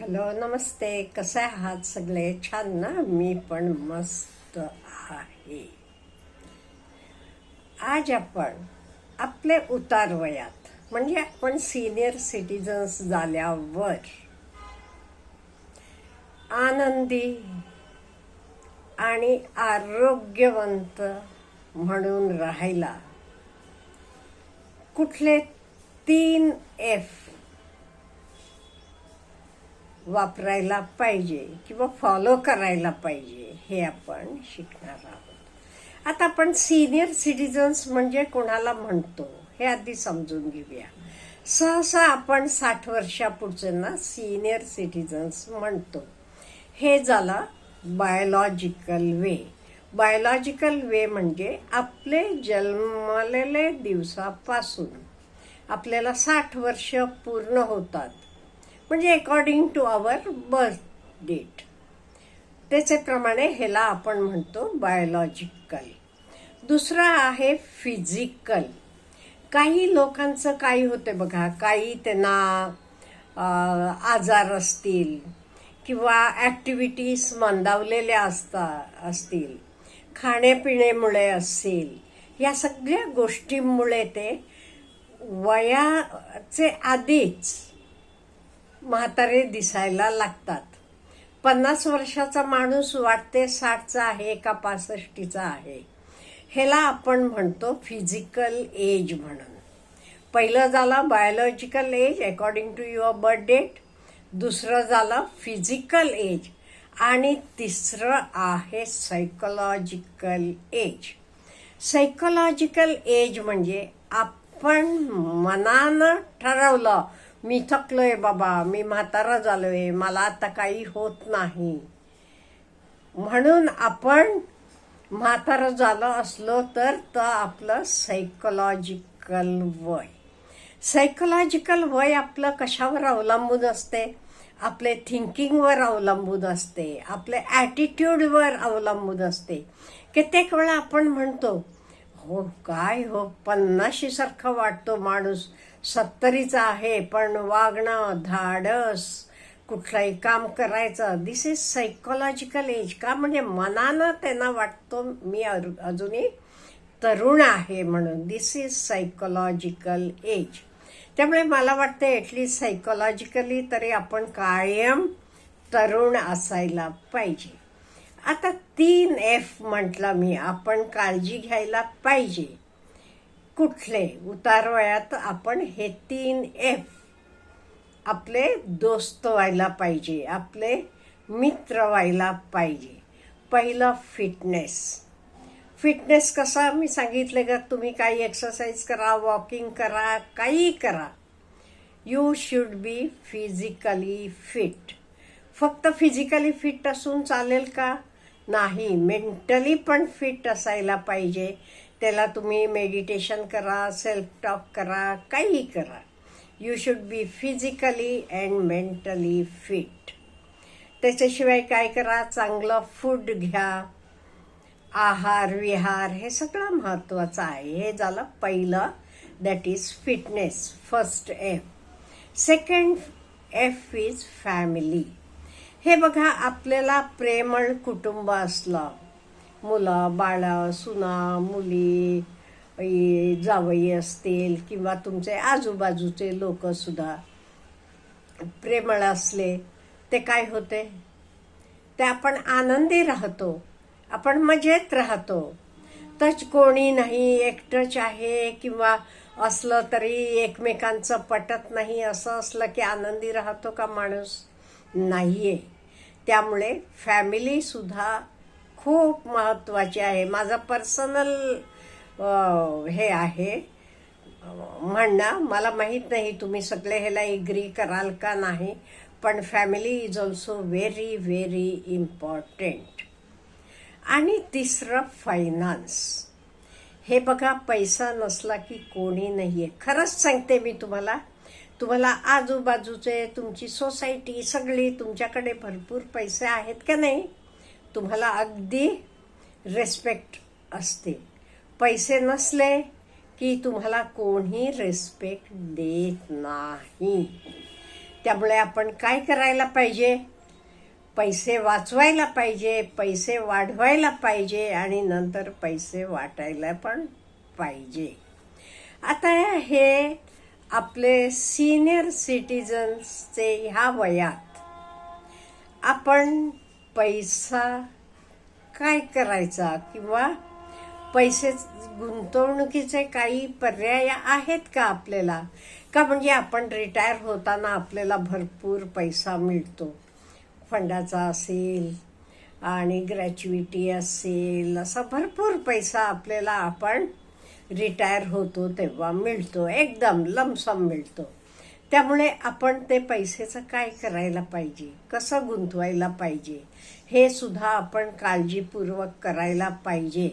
Hello नमस्ते. कसे आहात सगळे? छान ना? मी पण मस्त आहे. आज आपण आपले उतार वयात म्हणजे आपण सिनियर सिटीजन्स झाल्यावर आनंदी आणि आरोग्यवंत म्हणून राहायला कुठले तीन एफ वापरायला पाहिजे किंवा फॉलो करायला पाहिजे हे आपण शिकणार आहोत. आता आपण सिनियर सिटीजन्स म्हणजे कोणाला म्हणतो हे आधी समजून घेऊया. सहसा आपण साठ वर्षापुढच्यांना सिनियर सिटीजन्स म्हणतो. हे झालं बायोलॉजिकल वे बायोलॉजिकल वे म्हणजे आपले जन्मलेले दिवसापासून. आपल्याला साठ वर्ष पूर्ण होतात. म्हणजे according to our birth date त्याच्याप्रमाणे ह्याला आपण म्हणतो बायोलॉजिकल दुसरं आहे फिजिकल काही लोकांचं काही होते बघा काही त्यांना आजार असतील किंवा ॲक्टिव्हिटीज मंदावलेल्या असता असतील खाण्यापिण्यामुळे असेल या सगळ्या गोष्टींमुळे ते वयाचे आधीच म्हातारे दिसायला लागतात. पन्नास वर्षाचा माणूस वाटते साठचा आहे का पासष्टीचा आहे. ह्याला आपण म्हणतो फिजिकल एज म्हणून. पहिलं झालं biological age according to your birth date दुसरं झालं फिजिकल एज आणि तिसरं आहे सायकोलॉजिकल एज सायकोलॉजिकल एज म्हणजे आपण मनानं ठरवलं मी थकलोय बाबा मी म्हातारा झालोय मला आता काही होत नाही. म्हणून आपण म्हातारं झालं असलो तर तर आपलं सायकोलॉजिकल वय. सायकोलॉजिकल वय आपलं कशावर अवलंबून असते? आपले थिंकिंगवर अवलंबून असते. आपल्या ॲटिट्यूडवर अवलंबून असते. कित्येक वेळा आपण म्हणतो हो काय हो पन्नाशीसारखं वाटतो माणूस. सत्तरीचा आहे पण वागणं धाडस. कुठलंही काम करायचं. दिस इज सायकोलॉजिकल एज का म्हणजे मनानं त्यांना वाटतो मी अजूनही तरुण आहे म्हणून. दिस इज सायकोलॉजिकल एज त्यामुळे मला वाटतं ॲटलिस्ट सायकोलॉजिकली तरी आपण कायम तरुण असायला पाहिजे. आता तीन एफ म्हटलं मी. आपण काळजी घ्यायला पाहिजे. कुठले? उतारवयात आपण हे तीन एफ आपले दोस्त व्हायला पाहिजे आपले मित्र व्हायला पाहिजे. पहिलं फिटनेस फिटनेस कसा मी सांगितलं का तुम्ही काही एक्सरसाइज करा वॉकिंग करा काही करा. You should be physically fit फक्त फिजिकली फिट असून चालेल का? नाही मेंटली पण फिट असायला पाहिजे. त्याला तुम्ही मेडिटेशन करा सेल्फ टॉक करा काही करा. You should be physically and mentally fit त्याच्याशिवाय काय करा चांगलं फूड घ्या. आहार विहार हे सगळं महत्त्वाचं आहे. हे झालं पहिलं that is fitness first F second F is family हे बघा आपल्याला प्रेमळ कुटुंब असलं मुलं बाळं सुना मुली जावई असतील किंवा तुमचे आजूबाजूचे लोक सुद्धा प्रेमळ असले ते काय होते? ते आपण आनंदी राहतो आपण मजेत राहतो. तच कोणी नाही एकटंच आहे किंवा असलं तरी एकमेकांचं पटत नाही असं असलं की आनंदी राहतो का माणूस? नाहीये. त्यामुळे फॅमिलीसुद्धा खूप महत्त्वाची आहे. माझं पर्सनल हे आहे. म्हणणं मला माहीत नाही तुम्ही सगळे ह्याला एग्री कराल का नाही पण family is also very very important आणि तिसरं फायनान्स हे बघा पैसा नसला की कोणी नाही आहे खरंच सांगते मी तुम्हाला. तुम्हाला आजूबाजूचे तुमची सोसायटी सगळी तुमच्याकडे भरपूर पैसे आहेत का नाही? तुम्हाला अगदी रेस्पेक्ट असते. पैसे नसले की तुम्हाला कोणी रेस्पेक्ट देत नाही. त्यामुळे आपण काय करायला पाहिजे? पैसे वाचवायला पाहिजे पैसे वाढवायला पाहिजे आणि नंतर पैसे वाटायला पण पाहिजे. आता हे आपले सिनियर सिटीजन्सचे ह्या वयात आपण पैसा काय करायचा किंवा पैसे गुंतवणुकीचे काही पर्याय आहेत का आपल्याला? का म्हणजे आपण रिटायर होताना आपल्याला भरपूर पैसा मिळतो. फंडाचा असेल आणि ग्रॅच्युइटी असेल असा भरपूर पैसा आपल्याला आपण रिटायर होतो तेव्हा मिळतो. एकदम लमसम मिळतो. त्यामुळे आपण ते पैशाचं काय करायला पाहिजे? कसं गुंतवायला पाहिजे? हे सुद्धा आपण काळजीपूर्वक करायला पाहिजे.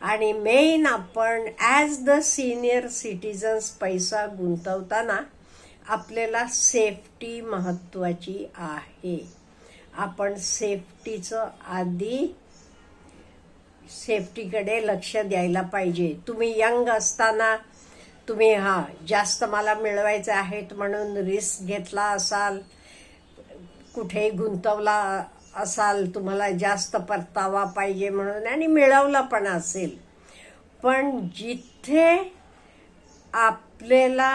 आणि मेन आपण ॲज द सिनियर सिटीजन्स पैसा गुंतवताना आपल्याला सेफ्टी महत्त्वाची आहे. आपण सेफ्टीचं आधी सेफ्टीकडे लक्ष द्यायला पाहिजे. तुम्ही यंग असताना तुम्ही हा जास्त मला मिळवायचे आहेत म्हणून रिस्क घेतला असाल कुठे गुंतवला असाल तुम्हाला जास्त परतावा पाहिजे म्हणून आणि मिळवला पण असेल. पण जिथे आपल्याला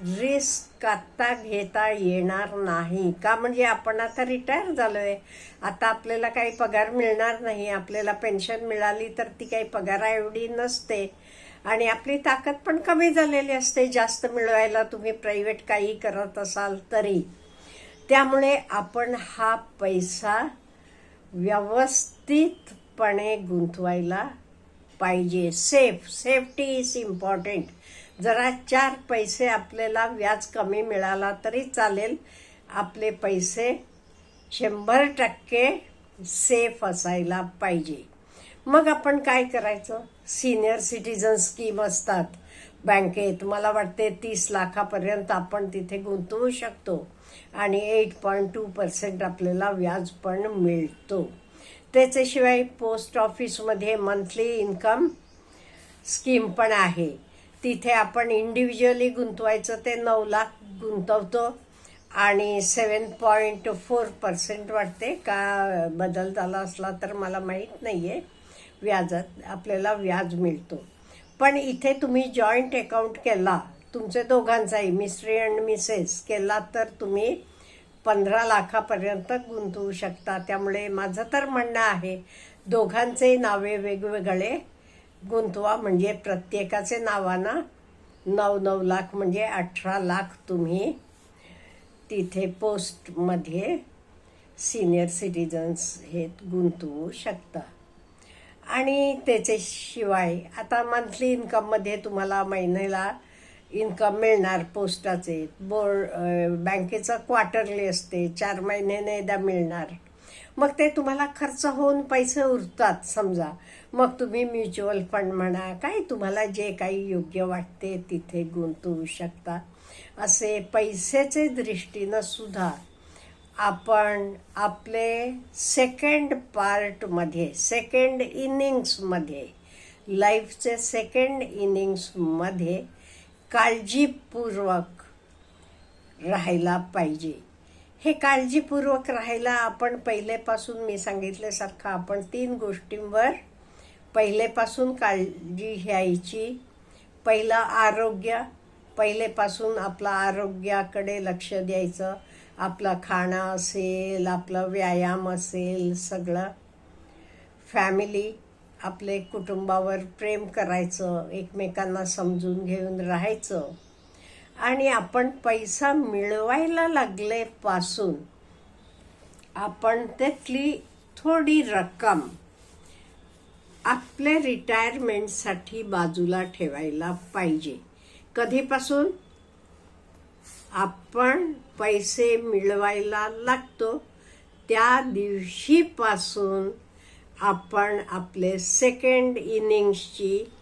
रिस्क आत्ता घेता येणार नाही का म्हणजे आपण आता रिटायर झालो आहे आता आपल्याला काही पगार मिळणार नाही आपल्याला पेन्शन मिळाली तर ती काही पगारा एवढी नसते. आणि आपली ताकद पण कमी झालेली असते. जास्त मिळवायला तुम्ही प्रायव्हेट काही करत असाल तरी. त्यामुळे आपण हा पैसा व्यवस्थितपणे गुंतवायला पाहिजे. सेफ सेफ्टी इज इम्पॉर्टंट जरा चार पैसे आपल्याला व्याज कमी मिळाला तरी चालेल. आपले पैसे शंभर टक्के सेफ असायला पाहिजे. मग आपण काय करायचं? सिनियर सिटीजन स्कीम असतात. बँकेत मला वाटते तीस लाखापर्यंत आपण तिथे गुंतवू शकतो. आणि एट पॉईंट टू पर्सेंट आपल्याला व्याज पण मिळतो. त्याच्याशिवाय पोस्ट ऑफिसमध्ये मंथली इन्कम स्कीम पण आहे. तिथे आपण इंडिव्हिज्युअली गुंतवायचं ते नऊ लाख गुंतवतो. आणि सेवन पॉईंट फोर पर्सेंट वाटते. का बदल झाला असला तर मला माहीत नाही आहे व्याजात आपल्याला व्याज मिळतो. पण इथे तुम्ही जॉईंट अकाउंट केला तुमचे दोघांचाही मिस्ट्री अँड मिसेस केला तर तुम्ही पंधरा लाखापर्यंत गुंतवू शकता. त्यामुळे माझं तर म्हणणं आहे दोघांचे नावे वेगवेगळे गुंतवा. म्हणजे प्रत्येकाचे नावानं नऊ नऊ लाख म्हणजे अठरा लाख तुम्ही तिथे पोस्टमध्ये सिनियर सिटीजन्स हे गुंतवू शकता. आणि त्याच्याशिवाय आता मंथली इन्कममध्ये तुम्हाला महिन्याला इन्कम मिळणार पोस्टाचे. बोर्ड बँकेचं क्वार्टरली असते चार महिन्याने एकदा मिळणार. मग ते तुम्हाला खर्च होऊन पैसे उरतात समजा. मग तुम्ही म्युच्युअल फंड म्हणा काय तुम्हाला जे काही योग्य वाटते तिथे गुंतवू शकता. असे पैशाचे दृष्टीनं सुद्धा आपण आपले सेकंड पार्टमध्ये सेकंड इनिंग्समध्ये लाईफचे सेकंड इनिंग्समध्ये काळजीपूर्वक राहायला पाहिजे. हे काळजीपूर्वक राहायला आपण पहिलेपासून मी सांगितल्यासारखं आपण तीन गोष्टींवर पहिलेपासून काळजी घ्यायची. पहिलं आरोग्य पहिलेपासून आपलं आरोग्याकडे लक्ष द्यायचं. आपलं खाणं असेल आपलं व्यायाम असेल सगळं. फॅमिली आपले कुटुंबावर प्रेम करायचं एकमेकांना समजून घेऊन राहायचं. आणि आपण पैसा मिळवायला लागलेपासून आपण त्यातली थोडी रक्कम आपल्या रिटायरमेंटसाठी बाजूला ठेवायला पाहिजे. कधीपासून? आपण पैसे मिळवायला लागतो. त्या दिवशीपासून आपण आपले सेकंड इनिंग्सची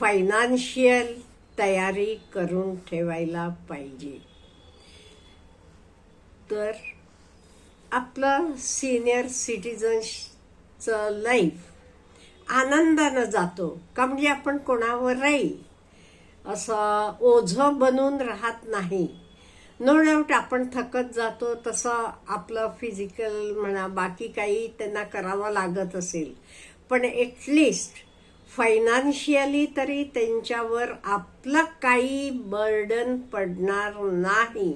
फायनान्शियल तयारी करून ठेवायला पाहिजे. तर आपलं सिनियर सिटीजन्सचं लाईफ आनंदानं जातो. का म्हणजे आपण कोणावर राहील? असं ओझं बनून राहत नाही. नो डाऊट आपण थकत जातो तसं आपलं फिजिकल म्हणा बाकी काही त्यांना करावं लागत असेल. पण ॲटलिस्ट फायनान्शियली तरी त्यांच्यावर आपलं काही बर्डन पडणार नाही.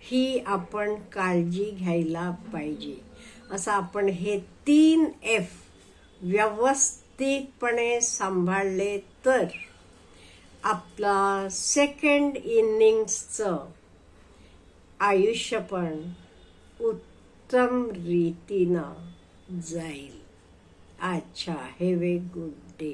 ही आपण काळजी घ्यायला पाहिजे. असं आपण हे तीन एफ व्यवस्थितपणे सांभाळले तर. आपला सेकंड इनिंग्सचं आयुष्य पण उत्तम रीतीनं जाईल. अच्छा हॅव ए गुड डे